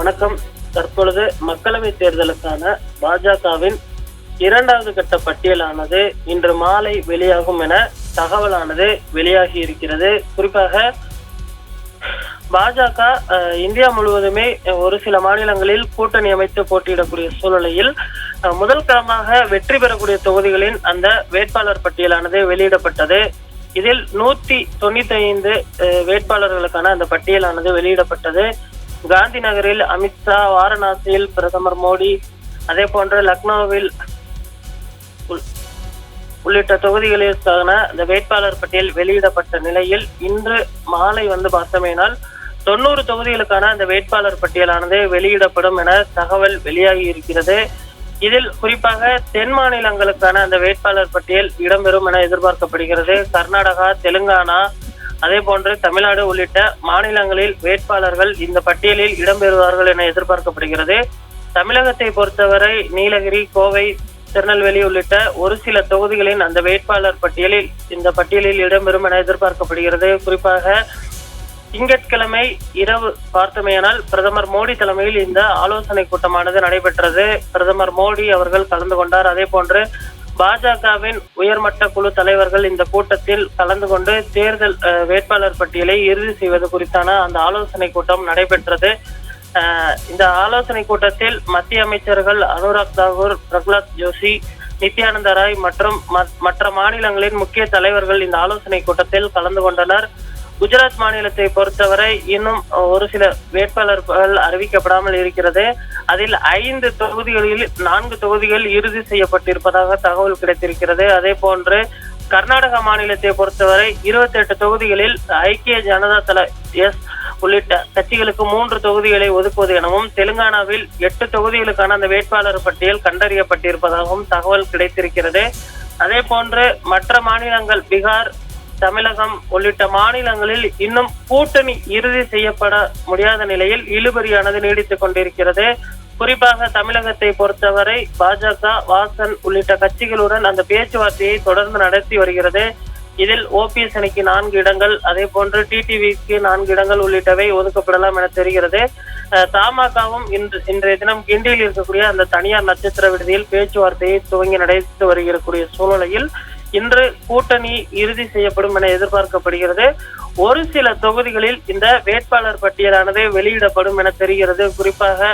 வணக்கம். தற்பொழுது மக்களவை தேர்தலுக்கான பாஜகவின் இரண்டாவது கட்ட பட்டியலானது இன்று மாலை வெளியாகும் என தகவலானது வெளியாகி இருக்கிறது. குறிப்பாக பாஜக இந்தியா முழுவதுமே ஒரு சில மாநிலங்களில் கூட்டணி அமைத்து போட்டியிடக்கூடிய சூழ்நிலையில் அஹ், முதல் களமாக வெற்றி பெறக்கூடிய தொகுதிகளின் அந்த வேட்பாளர் பட்டியலானது வெளியிடப்பட்டது. இதில் நூத்தி தொண்ணூத்தி ஐந்து அஹ், வேட்பாளர்களுக்கான அந்த பட்டியலானது வெளியிடப்பட்டது. காந்தி நகரில் அமித்ஷா வாரணாசியில் பிரதமர் மோடி அதே போன்று லக்னோவில் உள்- உள்ளிட்ட தொகுதிகளுக்கான இந்த வேட்பாளர் பட்டியல் வெளியிடப்பட்ட நிலையில் இன்று மாலை வந்து பார்த்தமையினால் தொண்ணூறு தொகுதிகளுக்கான அந்த வேட்பாளர் பட்டியலானது வெளியிடப்படும் என தகவல் வெளியாகி இருக்கிறது. இதில் குறிப்பாக தென் மாநிலங்களுக்கான அந்த வேட்பாளர் பட்டியல் இடம்பெறும் என எதிர்பார்க்கப்படுகிறது. கர்நாடகா தெலுங்கானா அதே போன்று தமிழ்நாடு உள்ளிட்ட மாநிலங்களில் வேட்பாளர்கள் இந்த பட்டியலில் இடம்பெறுவார்கள் என எதிர்பார்க்கப்படுகிறது. தமிழகத்தை பொறுத்தவரை நீலகிரி கோவை திருநெல்வேலி உள்ளிட்ட ஒரு சில தொகுதிகளின் அந்த வேட்பாளர் பட்டியலில் இந்த பட்டியலில் இடம்பெறும் என எதிர்பார்க்கப்படுகிறது. குறிப்பாக திங்கட்கிழமை இரவு பார்த்தமையானால் பிரதமர் மோடி தலைமையில் இந்த ஆலோசனை கூட்டமானது நடைபெற்றது. பிரதமர் மோடி அவர்கள் கலந்து கொண்டார். அதே போன்று பாஜகவின் உயர்மட்ட குழு தலைவர்கள் இந்த கூட்டத்தில் கலந்து கொண்டு தேர்தல் வேட்பாளர் பட்டியலை இறுதி செய்வது குறித்தான அந்த ஆலோசனை கூட்டம் நடைபெற்றது. அஹ், இந்த ஆலோசனை கூட்டத்தில் மத்திய அமைச்சர்கள் அனுராக் தாகூர் பிரகலாத் ஜோஷி நித்யானந்த ராய் மற்றும் ம- மற்ற மாநிலங்களின் முக்கிய தலைவர்கள் இந்த ஆலோசனை கூட்டத்தில் கலந்து கொண்டனர். குஜராத் மாநிலத்தை பொறுத்தவரை இன்னும் ஒரு சில வேட்பாளர்கள் அறிவிக்கப்படாமல் இருக்கிறது. அதில் ஐந்து தொகுதிகளில் நான்கு தொகுதிகள் இறுதி செய்யப்பட்டிருப்பதாக தகவல் கிடைத்திருக்கிறது. அதே போன்று கர்நாடக மாநிலத்தை பொறுத்தவரை இருபத்தி எட்டு தொகுதிகளில் ஐக்கிய ஜனதா தள எஸ் உள்ளிட்ட கட்சிகளுக்கு மூன்று தொகுதிகளை ஒதுக்குவது எனவும் தெலுங்கானாவில் எட்டு தொகுதிகளுக்கான அந்த வேட்பாளர் பட்டியல் கண்டறியப்பட்டிருப்பதாகவும் தகவல் கிடைத்திருக்கிறது. அதே போன்று மற்ற மாநிலங்கள் பீகார் தமிழகம் உள்ளிட்ட மாநிலங்களில் இன்னும் கூட்டணி இறுதி செய்யப்பட முடியாத நிலையில் இழுபறியானது நீடித்துக் கொண்டிருக்கிறது. குறிப்பாக தமிழகத்தை பொறுத்தவரை பாஜக வாசன் உள்ளிட்ட கட்சிகளுடன் அந்த பேச்சுவார்த்தையை தொடர்ந்து நடத்தி வருகிறது. இதில் ஓபிஎஸ் அணிக்கு நான்கு இடங்கள் அதே போன்று டிடிவிக்கு நான்கு இடங்கள் உள்ளிட்டவை ஒதுக்கப்படலாம் என தெரிகிறது. அஹ், தமாகவும் இன்று இன்றைய தினம் கிண்டியில் இருக்கக்கூடிய அந்த தனியார் நட்சத்திர விடுதியில் பேச்சுவார்த்தையை துவங்கி நடைபெற்று வருகிறக்கூடிய சூழ்நிலையில் இன்று கூட்டணி இறுதி செய்யப்படும் என எதிர்பார்க்கப்படுகிறது. ஒரு சில தொகுதிகளில் இந்த வேட்பாளர் பட்டியலானது வெளியிடப்படும் என தெரிகிறது. குறிப்பாக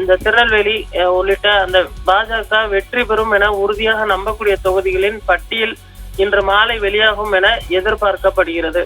இந்த திருநெல்வேலி உள்ளிட்ட அந்த பாஜக வெற்றி பெறும் என உறுதியாக நம்பக்கூடிய தொகுதிகளின் பட்டியல் இன்று மாலை வெளியாகும் என எதிர்பார்க்கப்படுகிறது.